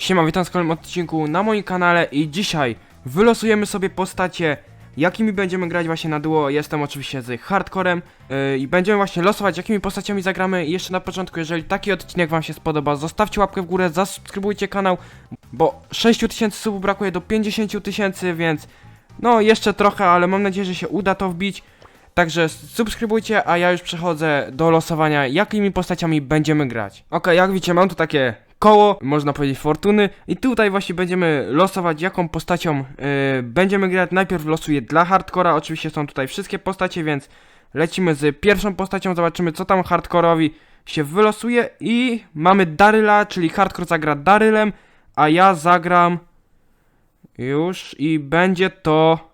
Siema, witam w kolejnym odcinku na moim kanale i dzisiaj wylosujemy sobie postacie, jakimi będziemy grać właśnie na duo. Jestem oczywiście z hardcorem yy, i będziemy właśnie losować, jakimi postaciami zagramy. I jeszcze na początku, jeżeli taki odcinek wam się spodoba, zostawcie łapkę w górę, zasubskrybujcie kanał, bo 6000 subów brakuje do 50 tysięcy, więc no jeszcze trochę, ale mam nadzieję, że się uda to wbić. Także subskrybujcie, a ja już przechodzę do losowania, jakimi postaciami będziemy grać. Ok, jak widzicie, mam tu takie koło, można powiedzieć fortuny. I tutaj właśnie będziemy losować, jaką postacią yy, będziemy grać. Najpierw losuję dla hardcora, oczywiście są tutaj wszystkie postacie, więc lecimy z pierwszą postacią, zobaczymy co tam hardcorowi się wylosuje. I mamy Daryla, czyli hardcore zagra Darylem, a ja zagram już i będzie to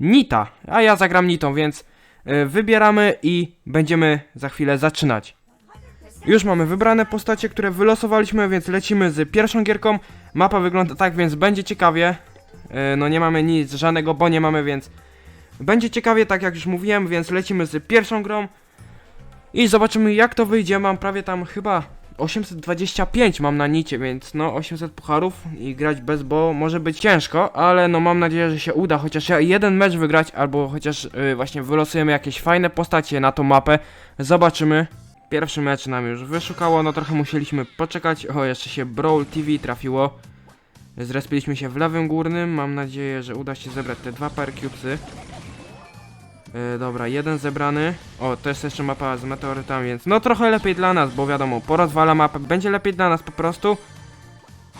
Nita, a ja zagram Nitą, więc y, wybieramy i będziemy za chwilę zaczynać. Już mamy wybrane postacie, które wylosowaliśmy, więc lecimy z pierwszą gierką. Mapa wygląda tak, więc będzie ciekawie. Y, No nie mamy nic, żadnego bo nie mamy, więc będzie ciekawie, tak jak już mówiłem, więc lecimy z pierwszą grą. I zobaczymy jak to wyjdzie. Mam prawie tam chyba 825 mam na nicie, więc no 800 pucharów i grać bez bo może być ciężko, ale no mam nadzieję, że się uda chociaż jeden mecz wygrać, albo chociaż y, właśnie wylosujemy jakieś fajne postacie na tą mapę. Zobaczymy. Pierwszy mecz nam już wyszukało, no trochę musieliśmy poczekać. O, jeszcze się Brawl TV trafiło. Zrespiliśmy się w lewym górnym. Mam nadzieję, że uda się zebrać te dwa Cubesy. Yy, dobra, jeden zebrany. O, to jest jeszcze mapa z meteorytami, więc no trochę lepiej dla nas, bo wiadomo, porozwala mapę, będzie lepiej dla nas po prostu.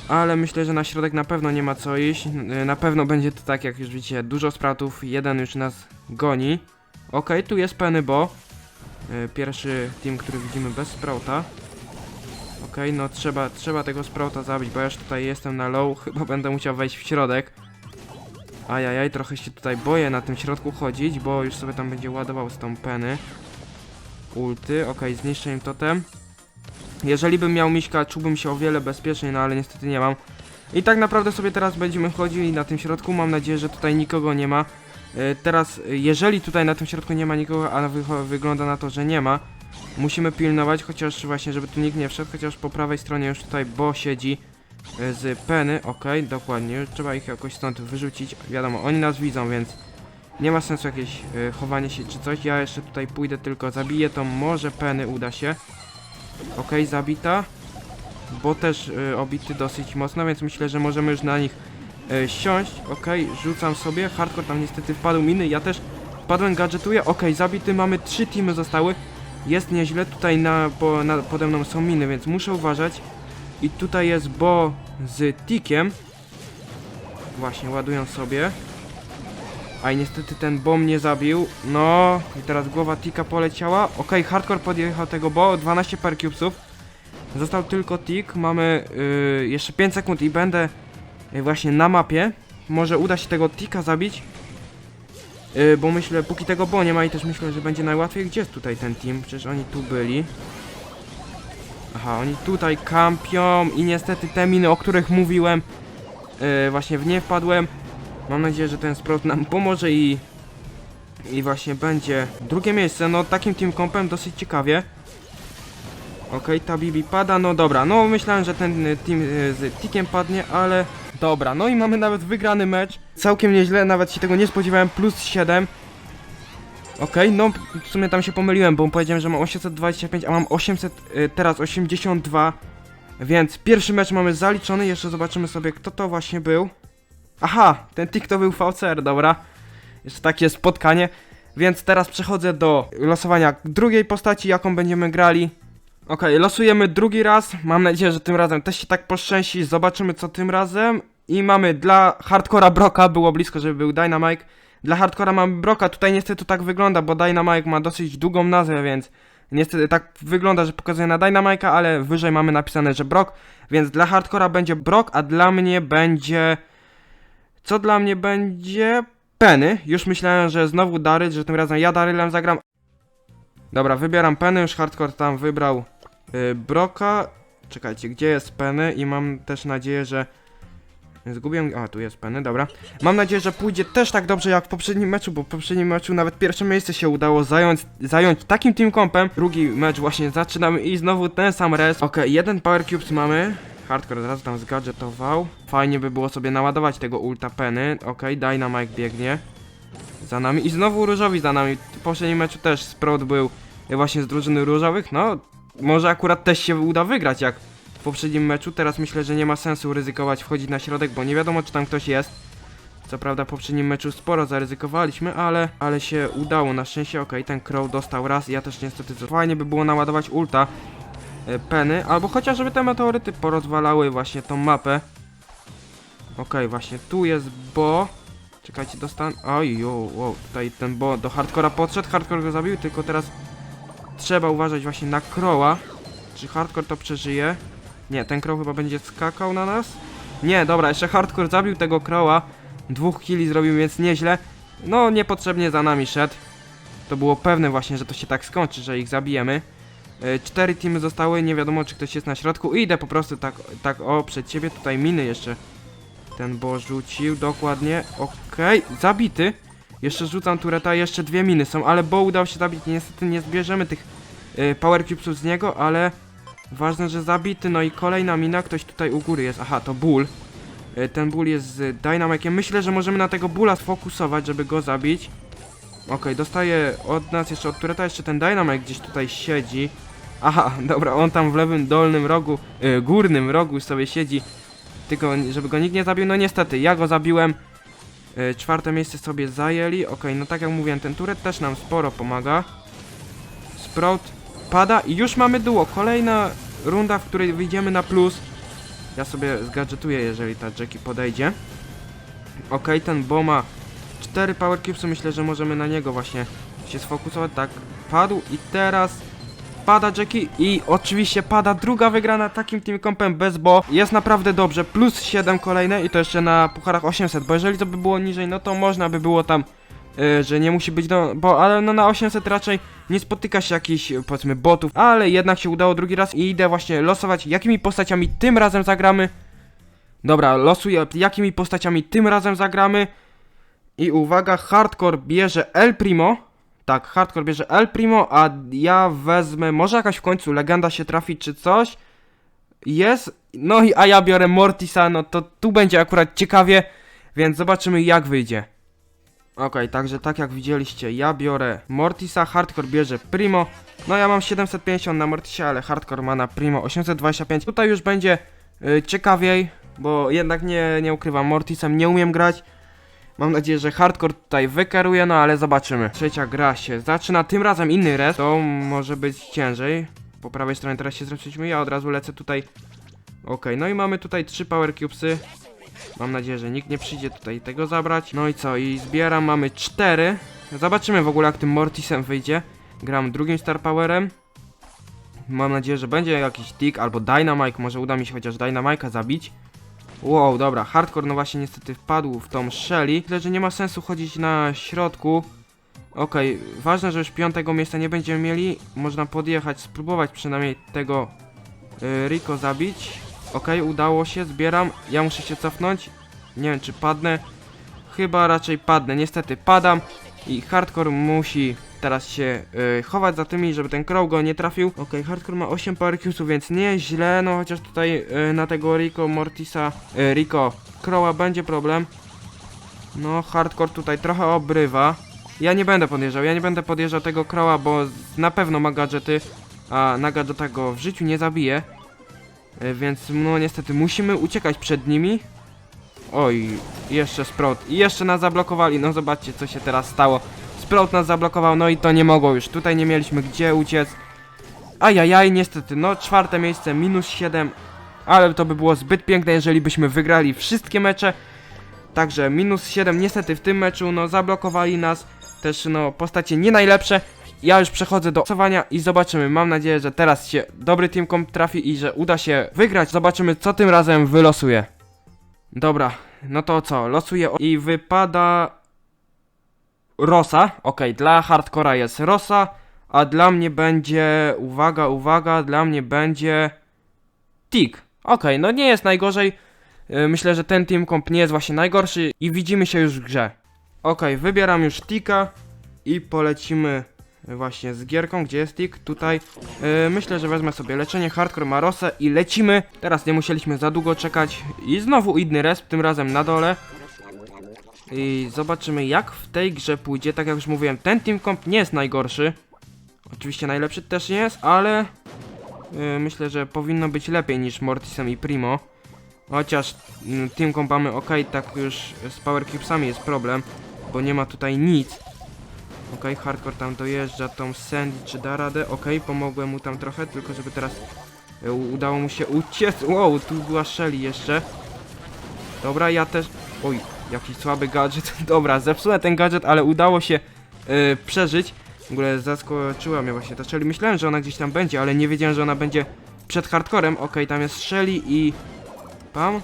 Ale myślę, że na środek na pewno nie ma co iść. Yy, na pewno będzie to tak, jak już widzicie, dużo spratów, jeden już nas goni. Okej, tu jest Penny Bo. Yy, pierwszy team, który widzimy bez Sprouta. Okej, no trzeba, trzeba tego Sprouta zabić, bo ja już tutaj jestem na low, chyba będę musiał wejść w środek. Ajajaj, trochę się tutaj boję na tym środku chodzić, bo już sobie tam będzie ładował z tą peny. Ulty, okej, zniszczę im totem. Jeżeli bym miał miśka, czułbym się o wiele bezpieczniej, no ale niestety nie mam. I tak naprawdę sobie teraz będziemy chodzili na tym środku, mam nadzieję, że tutaj nikogo nie ma. E, teraz, jeżeli tutaj na tym środku nie ma nikogo, a wy wygląda na to, że nie ma, musimy pilnować, chociaż właśnie, żeby tu nikt nie wszedł, chociaż po prawej stronie już tutaj Bo siedzi e, z Peny, okej, dokładnie, trzeba ich jakoś stąd wyrzucić, wiadomo, oni nas widzą, więc nie ma sensu jakieś e, chowanie się czy coś, ja jeszcze tutaj pójdę tylko zabiję, to może Peny uda się, okej, zabita, bo też e, obity dosyć mocno, więc myślę, że możemy już na nich e, siąść, okej, rzucam sobie, hardcore tam niestety wpadł miny, ja też wpadłem, gadżetuję, okej, zabity, mamy trzy teamy zostały, jest nieźle, tutaj na, po, na, pode mną są miny, więc muszę uważać. I tutaj jest Bo z Tikiem. Właśnie, ładują sobie. A i niestety ten Bo mnie zabił. No, i teraz głowa Tika poleciała. Okej, hardcore podjechał tego Bo, 12 per cubesów. Został tylko Tik, mamy yy, jeszcze 5 sekund i będę właśnie na mapie. Może uda się tego Tika zabić. Yy, bo myślę, póki tego Bo nie ma i też myślę, że będzie najłatwiej. Gdzie jest tutaj ten team? Przecież oni tu byli. Aha, oni tutaj kampią i niestety te miny, o których mówiłem, yy, właśnie w nie wpadłem. Mam nadzieję, że ten Sprout nam pomoże i i właśnie będzie drugie miejsce. No takim team kompem dosyć ciekawie. Okej, ta Bibi pada, no dobra, no myślałem, że ten y, team y, z Tikiem padnie, ale dobra, no i mamy nawet wygrany mecz. Całkiem nieźle, nawet się tego nie spodziewałem, plus 7. Okej, no w sumie tam się pomyliłem, bo powiedziałem, że mam 825, a mam 800, y, teraz 82. Więc pierwszy mecz mamy zaliczony, jeszcze zobaczymy sobie kto to właśnie był. Aha, ten tik to był VCR, dobra. Jest takie spotkanie. Więc teraz przechodzę do losowania drugiej postaci, jaką będziemy grali. Okej, losujemy drugi raz. Mam nadzieję, że tym razem też się tak poszczęści. Zobaczymy co tym razem. I mamy dla hardcora Broka, było blisko, żeby był Dynamite. Dla hardcora mamy Broka, tutaj niestety tak wygląda, bo Dynamite ma dosyć długą nazwę, więc niestety tak wygląda, że pokazuje na Dynamite'a, ale wyżej mamy napisane, że Brock, więc dla hardcora będzie Brock, a dla mnie będzie... Co dla mnie będzie? Penny. Już myślałem, że znowu Daryl, że tym razem ja Darylem zagram. Dobra, wybieram Penny, już hardcore tam wybrał yy, Broka. Czekajcie, gdzie jest Penny i mam też nadzieję, że... Zgubiłem... A, tu jest Penny, dobra. Mam nadzieję, że pójdzie też tak dobrze jak w poprzednim meczu, bo w poprzednim meczu nawet pierwsze miejsce się udało zająć, zająć takim team kompem. Drugi mecz właśnie zaczynamy i znowu ten sam res. Okej, jeden Power Cubes mamy. hardcore od razu tam zgadżetował. Fajnie by było sobie naładować tego ulta peny. Okej, Dynamite biegnie za nami i znowu różowi za nami. W poprzednim meczu też Sprout był właśnie z drużyny różowych. No, może akurat też się uda wygrać jak w poprzednim meczu. Teraz myślę, że nie ma sensu ryzykować wchodzić na środek, bo nie wiadomo czy tam ktoś jest. Co prawda w poprzednim meczu sporo zaryzykowaliśmy, ale, ale się udało na szczęście. Okej, ten Crow dostał raz, ja też niestety fajnie by było naładować ulta e, Peny, albo chociażby te meteoryty porozwalały właśnie tą mapę. Okej, właśnie tu jest Bo. Czekajcie, dostan... Oj, wow, tutaj ten Bo do hardcora podszedł, hardcore go zabił, tylko teraz trzeba uważać właśnie na Crowa. Czy hardcore to przeżyje? Nie, ten Crow chyba będzie skakał na nas. Nie, dobra, jeszcze hardcore zabił tego Crowa. Dwóch killi zrobił, więc nieźle. No, niepotrzebnie za nami szedł. To było pewne właśnie, że to się tak skończy, że ich zabijemy. E, Cztery teamy zostały, nie wiadomo czy ktoś jest na środku. Idę po prostu tak, tak o, przed ciebie. Tutaj miny jeszcze ten bo rzucił, dokładnie. Okej, zabity. Jeszcze rzucam tureta, jeszcze dwie miny są, ale bo udał się zabić. Niestety nie zbierzemy tych y, power cubesów z niego, ale ważne, że zabity. No i kolejna mina, ktoś tutaj u góry jest. Aha, to ból. Y, ten ból jest z dynamikiem. Myślę, że możemy na tego bóla sfokusować, żeby go zabić. Okej, dostaje od nas jeszcze od tureta, jeszcze ten dynamik gdzieś tutaj siedzi. Aha, dobra, on tam w lewym dolnym rogu, y, górnym rogu sobie siedzi. Tylko żeby go nikt nie zabił, no niestety, ja go zabiłem. E, czwarte miejsce sobie zajęli. Okej, no tak jak mówiłem, ten turet też nam sporo pomaga. Sprout pada i już mamy duo. Kolejna runda, w której wyjdziemy na plus. Ja sobie zgadżetuję, jeżeli ta Jackie podejdzie. Okej, ten Bo ma 4 power cubesy, myślę, że możemy na niego właśnie się sfokusować. Tak, padł i teraz pada Jackie i oczywiście pada druga wygrana takim team kompem bez Bo. Jest naprawdę dobrze, plus 7 kolejne i to jeszcze na pucharach 800, bo jeżeli to by było niżej, no to można by było tam, y, że nie musi być do, bo ale no na 800 raczej nie spotyka się jakichś powiedzmy botów, ale jednak się udało drugi raz i idę właśnie losować jakimi postaciami tym razem zagramy. Dobra, losuję jakimi postaciami tym razem zagramy. I uwaga, Hardcore bierze El Primo. Tak, Hardcore bierze El Primo, a ja wezmę, może jakaś w końcu legenda się trafi czy coś. Jest, no i a ja biorę Mortisa, no to tu będzie akurat ciekawie, więc zobaczymy jak wyjdzie. Okej, także tak jak widzieliście, ja biorę Mortisa, Hardcore bierze Primo. No ja mam 750 na Mortisie, ale Hardcore ma na Primo 825. Tutaj już będzie y, ciekawiej, bo jednak nie, nie ukrywam, Mortisem nie umiem grać. Mam nadzieję, że hardcore tutaj wykeruje, no ale zobaczymy. Trzecia gra się zaczyna, tym razem inny res. To może być ciężej. Po prawej stronie teraz się zresztą ja od razu lecę tutaj. Okej, no i mamy tutaj trzy power cubesy. Mam nadzieję, że nikt nie przyjdzie tutaj tego zabrać. No i co? I zbieram, mamy cztery. Zobaczymy w ogóle jak tym Mortisem wyjdzie. Gram drugim Star Powerem. Mam nadzieję, że będzie jakiś tick albo Dynamite. Może uda mi się chociaż Dynamite'a zabić. Wow, dobra, hardcore no właśnie niestety wpadł w tą Shelly. Tyle, że nie ma sensu chodzić na środku. Okej, ważne, że już piątego miejsca nie będziemy mieli. Można podjechać, spróbować przynajmniej tego y, Rico zabić. Okej, udało się, zbieram. Ja muszę się cofnąć. Nie wiem, czy padnę. Chyba raczej padnę. Niestety padam i hardcore musi teraz się y, chować za tymi, żeby ten crow go nie trafił. Okej, hardcore ma 8 power więc nieźle, no chociaż tutaj y, na tego Rico Mortisa, y, Rico Crowa będzie problem. No, hardcore tutaj trochę obrywa. Ja nie będę podjeżdżał, ja nie będę podjeżdżał tego Crowa, bo na pewno ma gadżety, a na gadżeta go w życiu nie zabije. Y, więc no niestety musimy uciekać przed nimi. Oj, jeszcze Sprout. I jeszcze nas zablokowali, no zobaczcie co się teraz stało. Sprout nas zablokował, no i to nie mogło już. Tutaj nie mieliśmy gdzie uciec. Ajajaj, niestety, no czwarte miejsce, minus 7. Ale to by było zbyt piękne, jeżeli byśmy wygrali wszystkie mecze. Także minus 7 niestety w tym meczu, no zablokowali nas. Też no postacie nie najlepsze. Ja już przechodzę do głosowania i zobaczymy. Mam nadzieję, że teraz się dobry team comp trafi i że uda się wygrać. Zobaczymy co tym razem wylosuje. Dobra, no to co? Losuję i wypada Rosa. Okej, dla hardcora jest Rosa, a dla mnie będzie uwaga, uwaga, dla mnie będzie Tik. Okej, no nie jest najgorzej. Yy, Myślę, że ten team comp nie jest właśnie najgorszy i widzimy się już w grze. Okej, wybieram już Tika i polecimy y, właśnie z gierką, gdzie jest tick, tutaj y, myślę, że wezmę sobie leczenie hardcore Marosę i lecimy. Teraz nie musieliśmy za długo czekać i znowu inny resp, tym razem na dole. I zobaczymy jak w tej grze pójdzie, tak jak już mówiłem, ten team comp nie jest najgorszy. Oczywiście najlepszy też nie jest, ale y, myślę, że powinno być lepiej niż Mortisem i Primo. Chociaż mm, team comp mamy ok, tak już z Power Cubesami jest problem, bo nie ma tutaj nic. Ok, hardcore tam dojeżdża tą Sandy, czy da radę? Ok, pomogłem mu tam trochę, tylko żeby teraz u- udało mu się uciec. Wow, tu była Shelly jeszcze. Dobra, ja też... Oj, jaki słaby gadżet. Dobra, zepsułem ten gadżet, ale udało się y, przeżyć. W ogóle zaskoczyła mnie właśnie ta Shelly. Myślałem, że ona gdzieś tam będzie, ale nie wiedziałem, że ona będzie przed hardcorem. Ok, tam jest Shelly i... Pam?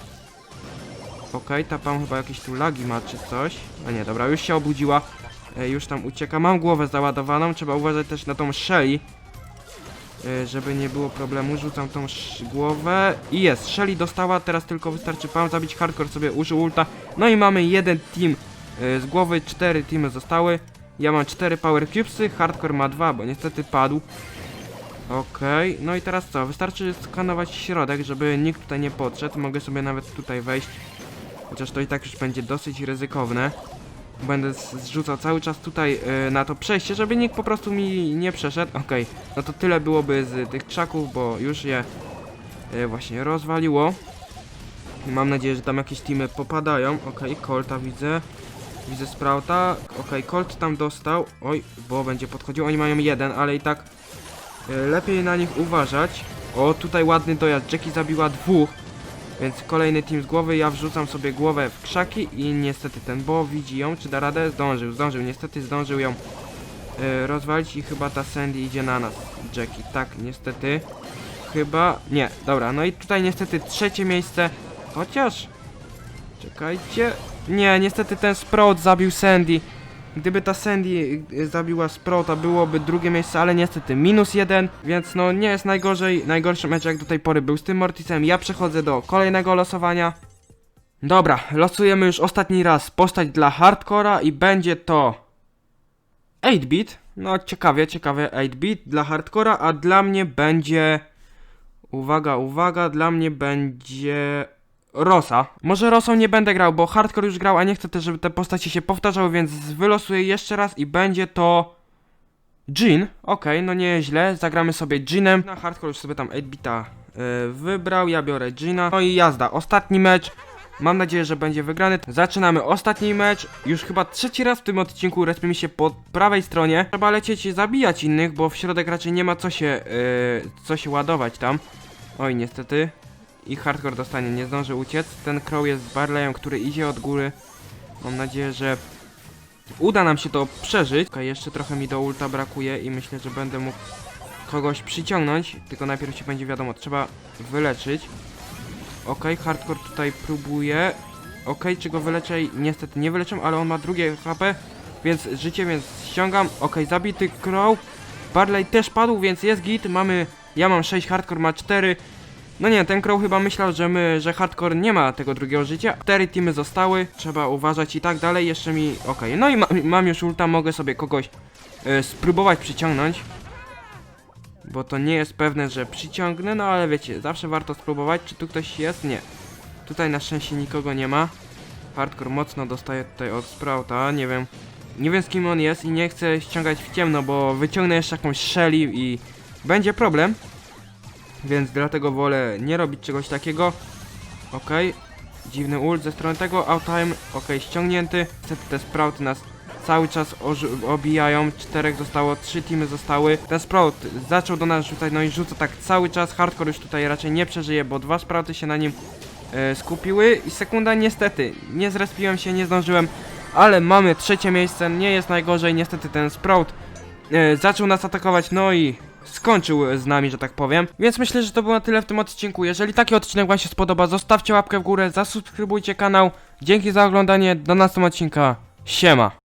Okej, ta Pam chyba jakieś tu lagi ma czy coś. A nie, dobra, już się obudziła. E, już tam ucieka. Mam głowę załadowaną, trzeba uważać też na tą Shelly. E, żeby nie było problemu, rzucam tą głowę i jest, Shelly dostała, teraz tylko wystarczy Pam zabić, Hardcore sobie użył ulta. No i mamy jeden team e, z głowy, cztery teamy zostały. Ja mam cztery Power Cubesy, Hardcore ma dwa, bo niestety padł. Okej, no i teraz co? Wystarczy skanować środek, żeby nikt tutaj nie podszedł. Mogę sobie nawet tutaj wejść. Chociaż to i tak już będzie dosyć ryzykowne. Będę zrzucał cały czas tutaj y, na to przejście, żeby nikt po prostu mi nie przeszedł. Okej, no to tyle byłoby z tych krzaków, bo już je y, właśnie rozwaliło. Mam nadzieję, że tam jakieś teamy popadają. Okej, Colta widzę. Widzę Sprouta. Okej, Colt tam dostał. Oj, bo będzie podchodził. Oni mają jeden, ale i tak y, lepiej na nich uważać. O, tutaj ładny dojazd. Jackie zabiła dwóch. Więc kolejny team z głowy, ja wrzucam sobie głowę w krzaki i niestety ten Bo widzi ją, czy da radę? Zdążył, zdążył, niestety zdążył ją e, rozwalić i chyba ta Sandy idzie na nas, Jackie, tak, niestety, chyba, nie, dobra, no i tutaj niestety trzecie miejsce, chociaż, czekajcie, nie, niestety ten Sprout zabił Sandy, Gdyby ta Sandy y, zabiła Sprouta, byłoby drugie miejsce, ale niestety minus jeden, więc no nie jest najgorzej. Najgorszy mecz jak do tej pory był z tym Mortisem. Ja przechodzę do kolejnego losowania. Dobra, losujemy już ostatni raz postać dla hardcora i będzie to 8-bit. No ciekawie, ciekawie 8-bit dla hardcora, a dla mnie będzie... Uwaga, uwaga, dla mnie będzie... Rosa. Może Rosą nie będę grał, bo hardcore już grał, a nie chcę też, żeby te postacie się powtarzały, więc wylosuję jeszcze raz i będzie to... Jin. Okej, no nieźle. Zagramy sobie Jinem. Na hardcore już sobie tam 8-bita yy, wybrał, ja biorę Gina. No i jazda. Ostatni mecz. Mam nadzieję, że będzie wygrany. Zaczynamy ostatni mecz. Już chyba trzeci raz w tym odcinku respimy się po prawej stronie. Trzeba lecieć i zabijać innych, bo w środek raczej nie ma co się, yy, co się ładować tam. Oj, niestety. I hardcore dostanie, nie zdąży uciec. Ten crow jest Barleyem, który idzie od góry. Mam nadzieję, że uda nam się to przeżyć. Okej, jeszcze trochę mi do ulta brakuje i myślę, że będę mógł kogoś przyciągnąć. Tylko najpierw się będzie wiadomo, trzeba wyleczyć. Okej, hardcore tutaj próbuje. Okej, czy go wyleczę? Niestety nie wyleczę, ale on ma drugie HP, więc życie, więc ściągam. Okej, zabity crow. Barley też padł, więc jest git. Mamy, ja mam 6, hardcore ma 4. No nie, ten crow chyba myślał, że my, że hardcore nie ma tego drugiego życia. Cztery teamy zostały, trzeba uważać i tak dalej. Jeszcze mi, okej, no i ma, mam już ulta, mogę sobie kogoś e, spróbować przyciągnąć. Bo to nie jest pewne, że przyciągnę, no ale wiecie, zawsze warto spróbować. Czy tu ktoś jest? Nie. Tutaj na szczęście nikogo nie ma. Hardcore mocno dostaje tutaj od Sprouta, nie wiem. Nie wiem z kim on jest i nie chcę ściągać w ciemno, bo wyciągnę jeszcze jakąś Shelly i będzie problem. Więc dlatego wolę nie robić czegoś takiego. Okej. Dziwny ult ze strony tego. Outtime. Okej, ściągnięty. Niestety te sprouty nas cały czas obijają. Czterech zostało, trzy teamy zostały. Ten sprout zaczął do nas rzucać, no i rzuca tak cały czas. Hardcore już tutaj raczej nie przeżyje, bo dwa sprouty się na nim e, skupiły. I sekunda niestety. Nie zrespiłem się, nie zdążyłem. Ale mamy trzecie miejsce. Nie jest najgorzej. Niestety ten sprout e, zaczął nas atakować, no i skończył z nami, że tak powiem. Więc myślę, że to było na tyle w tym odcinku. Jeżeli taki odcinek Wam się spodoba, zostawcie łapkę w górę, zasubskrybujcie kanał. Dzięki za oglądanie, do następnego odcinka. Siema!